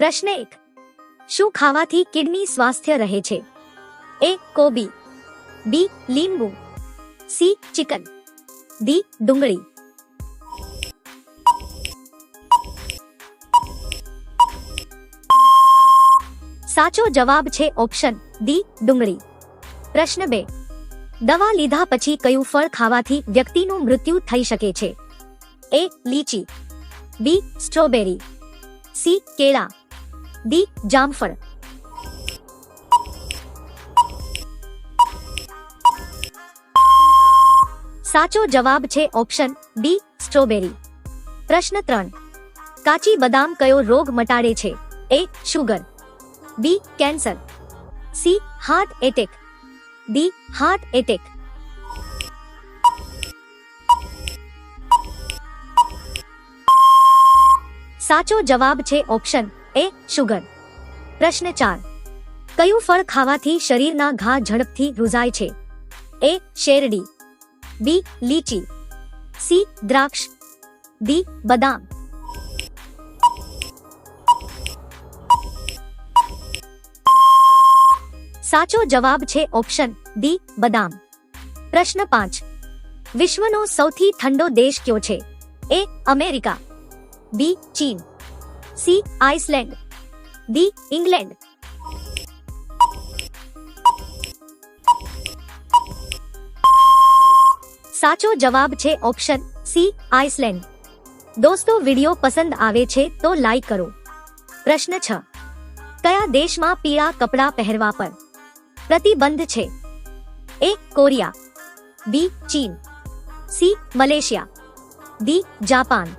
પ્રશ્ન એક શું ખાવાથી કિડની સ્વાસ્થ્ય રહે છે એ કોબી બી લીંબુ સી ચિકન ડી ડુંગળી સાચો જવાબ છે ઓપ્શન ડી ડુંગળી પ્રશ્ન બે દવા લીધા પછી કયું ફળ ખાવાથી વ્યક્તિનું મૃત્યુ થઈ શકે છે A lychee B strawberry C કેળા ડી જામફળ સાચો જવાબ છે ઓપ્શન ડી સ્ટ્રોબેરી પ્રશ્ન ત્રણ કાચી બદામ કયો રોગ મટાડે છે A sugar B cancer C heart attack D heart attack સાચો જવાબ છે ઓપ્શન એ શુગર પ્રશ્ન ચાર કયું ફળ ખાવાથી શરીરના ઘા ઝડપથી રૂઝાય છે એ શેરડી બી લીચી સી દ્રાક્ષ ડી બદામ સાચો જવાબ છે ઓપ્શન ડી બદામ પ્રશ્ન પાંચ વિશ્વનો સૌથી ઠંડો દેશ કયો છે એ અમેરિકા बी चीन सी आइसलैंड डी इंग्लैंड साचो जवाब छे ऑप्शन सी आइसलैंड दोस्तों वीडियो पसंद आवे छे तो लाइक करो प्रश्न छ कया देश मा पीला कपड़ा पहरवा पर प्रतिबंध छे ए कोरिया बी चीन सी मलेशिया डी जापान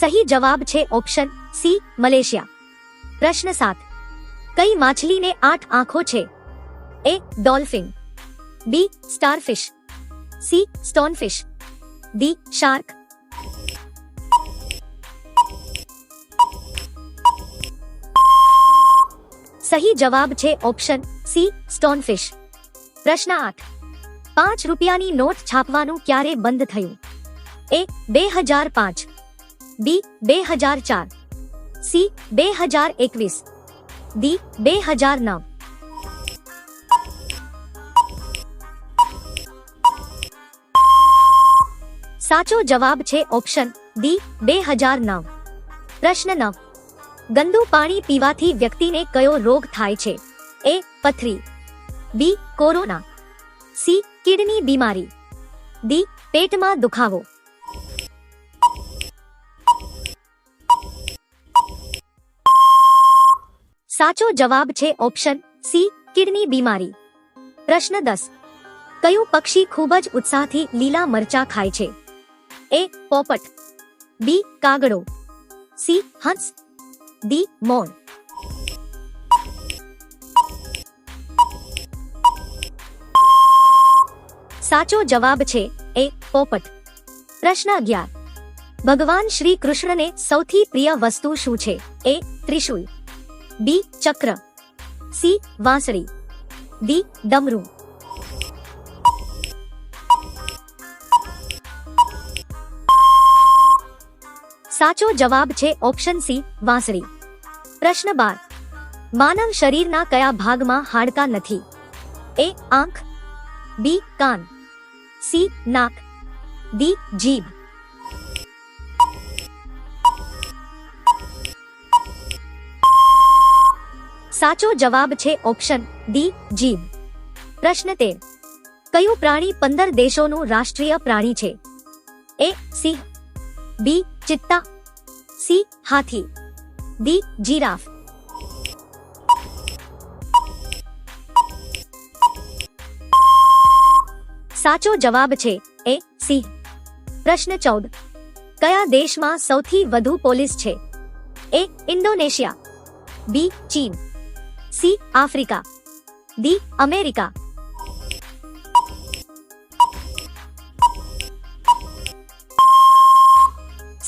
सही जवाब छे ऑप्शन सी मलेशिया प्रश्न सात कई माछली ने आठ आँखों छे A dolphin B starfish C stonefish D shark सही जवाब छे ऑप्शन सी स्टोनफिश प्रश्न आठ पांच रुपयानी नोट छापवानु क्यारे बंद थयू ए बे पांच बी बे हजार चार सी बे हजार एक डी बे हजार नौ साचो जवाब छे ऑप्शन डी बे हजार नौ प्रश्न नौ गंदू पानी पीवा थी व्यक्ति ने कयो रोग थाय छे ए पथरी बी कोरोना सी किडनी बीमारी डी पेट में दुखावो સાચો જવાબ છે ઓપ્શન સી કિડની બીમારી પ્રશ્ન દસ કયું પક્ષી ખૂબ જ ઉત્સાહથી લીલા મરચા ખાય છે એ પોપટ બી કાગડો સી હંસ ડી મોણ સાચો જવાબ છે એ પોપટ પ્રશ્ન અગિયાર ભગવાન શ્રી કૃષ્ણને સૌથી પ્રિય વસ્તુ શું છે એ ત્રિશુલ बी चक्र सी वासड़ी डी डमरू साचो जवाब छे ऑप्शन सी वासड़ी प्रश्न बार मानव शरीर ना कया भाग में हाड़का नथी ए आंख बी कान सी नाक डी जीभ સાચો જવાબ છે ઓપ્શન ડી જીભ પ્રશ્ન તેર કયું પ્રાણી પંદર દેશોનું રાષ્ટ્રીય પ્રાણી છે એ સિંહ બી ચિત્તા સી હાથી ડી જીરાફ સાચો જવાબ છે એ સી પ્રશ્ન ચૌદ કયા દેશમાં સૌથી વધુ પોલીસ છે એ ઇન્ડોનેશિયા બી ચીન सी अफ्रीका डी अमेरिका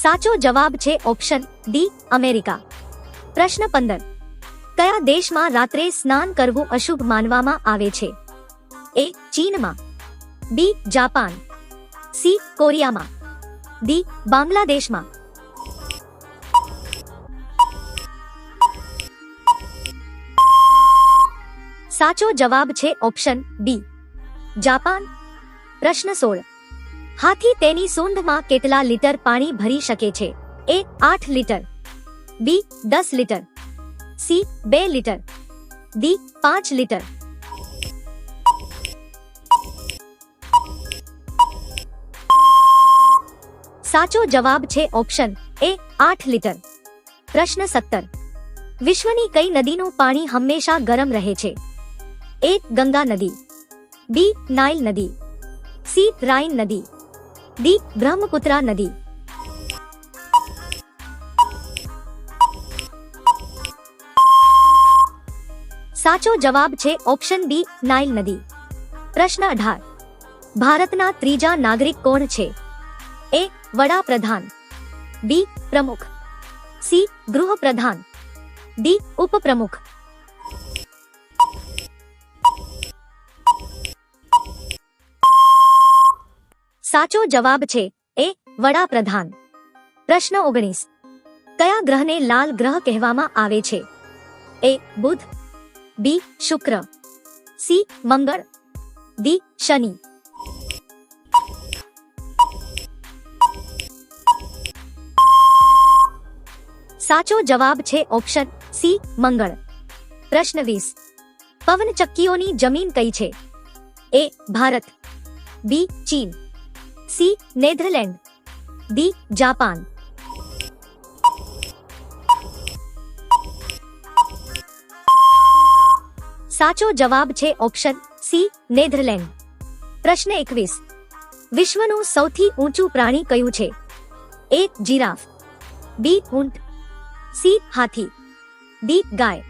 साचो जवाब छे ऑप्शन डी अमेरिका प्रश्न 15 કયા દેશ માં રાત્રે સ્નાન કરવું અશુભ માનવામાં આવે છે એ ચીન માં બી જાપાન સી કોરિયા માં ડી બાંગ્લાદેશ માં સાચો જવાબ છે ઓપ્શન D જાપાન પ્રશ્ન 16 હાથી તેની સૂંઢમાં કેટલા લિટર પાણી ભરી શકે છે A 8 litre B 10 litre C 2 litre D 5 litre સાચો જવાબ છે ઓપ્શન A 8 લિટર પ્રશ્ન 17 વિશ્વની કઈ નદીનું પાણી હંમેશા ગરમ રહે છે ए गंगा नदी बी नाइल नदी सी राइन नदी डी ब्रह्मपुत्रा नदी साचो जवाब छे ऑप्शन बी नाइल नदी प्रश्न अठार भारत ना त्रीजा नागरिक कौन छे ए वड़ा प्रधान बी प्रमुख सी गृह प्रधान डी उप प्रमुख साचो जवाब छे ए वडा प्रधान प्रश्न 19 કયા ગ્રહ ને લાલ ગ્રહ કહેવામાં આવે છે એ बुध બી શુક્ર સી મંગળ ડી શનિ સાચો જવાબ છે ઓપ્શન સી મંગળ પ્રશ્ન 20 પવન ચકકિયો ની જમીન કઈ છે એ ભારત બી ચીન सी नेदरलैंड डी जापान साचो जवाब छे ऑप्शन सी नेदरलैंड प्रश्न एक विश्व न सौ ऊंचू प्राणी क्यू छे एक जीराफ बी ऊंट सी हाथी डी गाय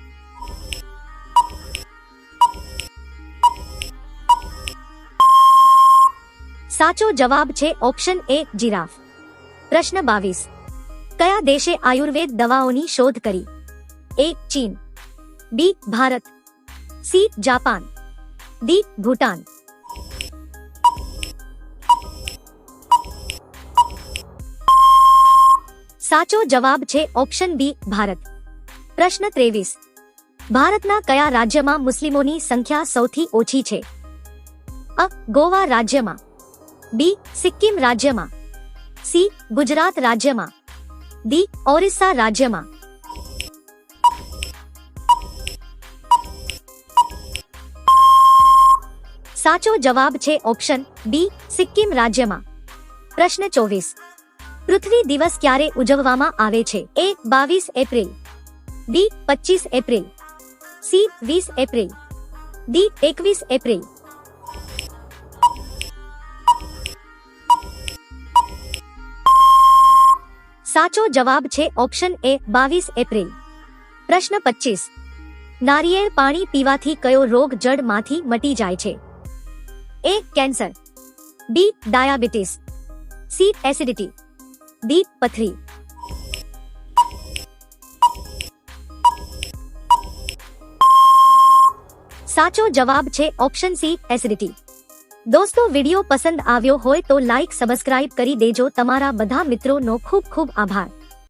સાચો જવાબ છે ઓપ્શન એ જીરાફ પ્રશ્ન બાવીસ કયા દેશે આયુર્વેદ દવાઓની શોધ કરી એ ચીન B Bharat C Japan D Bhutan સાચો જવાબ છે ઓપ્શન બી ભારત પ્રશ્ન ત્રેવીસ ભારતના કયા રાજ્યમાં મુસ્લિમોની સંખ્યા સૌથી ઓછી છે અ ગોવા રાજ્યમાં बी सिक्किम राज्य मा सी गुजरात राज्य मा डी ओरिस्सा राज्य मा साचो जवाब छे ऑप्शन बी सिक्किम राज्य मा प्रश्न चौबीस पृथ्वी दिवस क्यारे उजववामा आवे छे ए 22 अप्रैल बी 25 अप्रैल सी 20 अप्रैल डी 21 अप्रैल સાચો જવાબ છે ઓપ્શન એ બાવીસ એપ્રિલ પ્રશ્ન પચીસ નારિયેળ પાણી પીવાથી કયો રોગ જડમાંથી મટી જાય છે A cancer B diabetes C acidity D પથરી સાચો જવાબ છે ઓપ્શન સી એસિડિટી દોસ્તો વિડીયો પસંદ આવ્યો હોય તો લાઇક સબસ્ક્રાઇબ કરી દેજો તમારા બધા મિત્રોનો ખૂબ ખૂબ આભાર